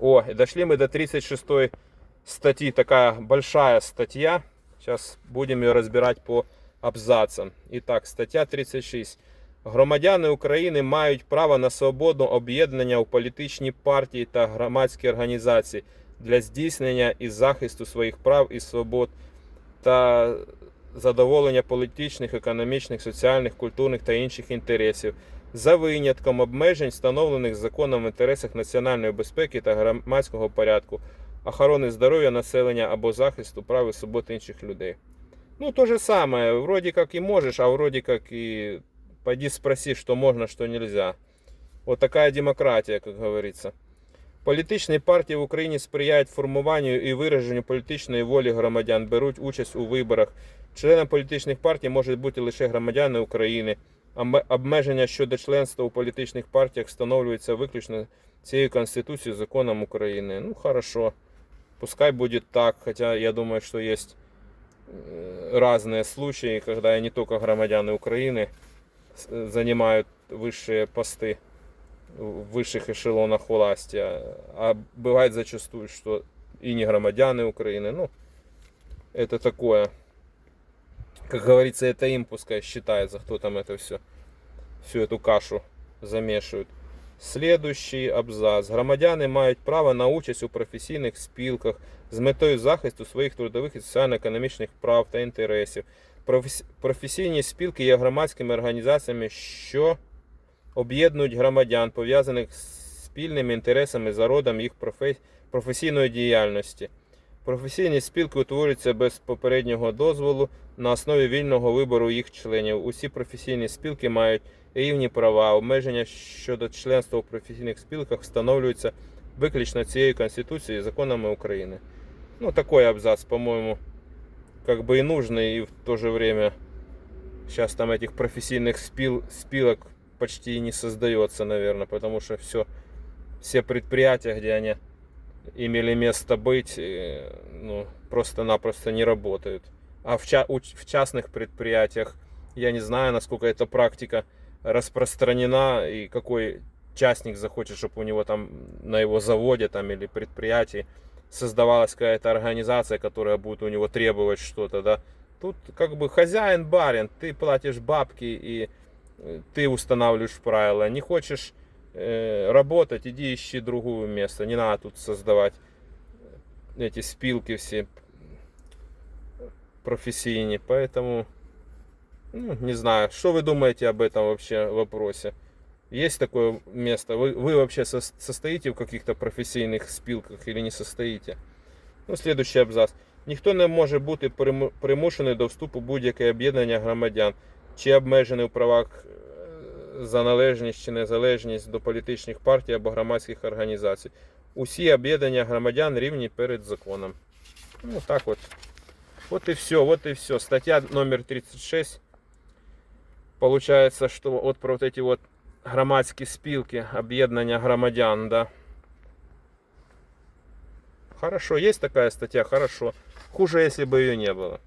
О, и дошли мы до 36 статьи. Такая большая статья. Сейчас будем ее разбирать по абзацам. Итак, стаття 36. Громадяни України мають право на свободне об'єднання у політичні партії та громадські організації для здійснення і захисту своїх прав і свобод та задоволення політичних, економічних, соціальних, культурних та інших інтересів за винятком обмежень, встановлених законом в інтересах національної безпеки та громадського порядку, охорони здоров'я населення або захисту прав і свобод інших людей. Ну, то же самое. Вроде как и можешь, а вроде как и пойди спроси, что можно, что нельзя. Вот такая демократия, как говорится. Політичні партії в Україні сприяють формуванню і вираженню політичної волі громадян, беруть участь у виборах. Членом політичних партій можуть бути лише громадяни України Аме- Обмеження щодо членства у політичних партіях встановлюється виключно цією Конституцією, законом України. Ну, хорошо. Пускай будет так, хотя я думаю, что есть э, разные случаи, когда и не только громадяне Украины с- э, занимают высшие посты в высших эшелонах власти, а, а бывает зачастую, что и не громадяне Украины. Ну, это такое. Как говорится, это им пускай считается, кто там это все, всю эту кашу замешивает. Следующий абзац. Громадяни мають право на участь у професійних спілках з метою захисту своїх трудових і соціально-економічних прав та інтересів. Професі- Професійні спілки є громадськими організаціями, що об'єднують громадян, пов'язаних з спільними інтересами за родом їх профе- професійної діяльності. Професійні спілки утворюються без попереднього дозволу на основі вільного вибору їх членів. Усі професійні спілки мають рівні права. Обмеження щодо членства у професійних спілках встановлюються виключно цією Конституцією і законами України. Ну, такой абзац, по-моему, как бы и нужный, и в то же время сейчас там этих профессийных спил, спилок почти и не создается, наверное, потому что все, все предприятия, где они имели место быть, ну, просто-напросто не работают. А в, ча- в частных предприятиях я не знаю, насколько эта практика распространена и какой частник захочет, чтобы у него там на его заводе там или предприятии создавалась какая-то организация, которая будет у него требовать что-то, да. Тут как бы хозяин барин, ты платишь бабки и э, ты устанавливаешь правила. Не хочешь работать, иди ищи другое место. Не надо тут создавать эти спилки все профессийные. Поэтому, ну, не знаю, что вы думаете об этом вообще вопросе? Есть такое место? Вы, вы вообще со- состоите в каких-то професійних спілках или не состоите? Ну, следующий абзац. Ніхто не може бути приму- примушений до вступу в будь-яке об'єднання громадян чи обмежений у правах е, за належність чи незалежність до політичних партій або громадських організацій. Усі об'єднання громадян рівні перед законом. Ну так от. Вот и все, вот и все. Статья номер 36. Получается, что вот про вот эти вот громадські спілки, об'єднання громадян, да. Хорошо, есть такая статья, хорошо. Хуже, если бы ее не было.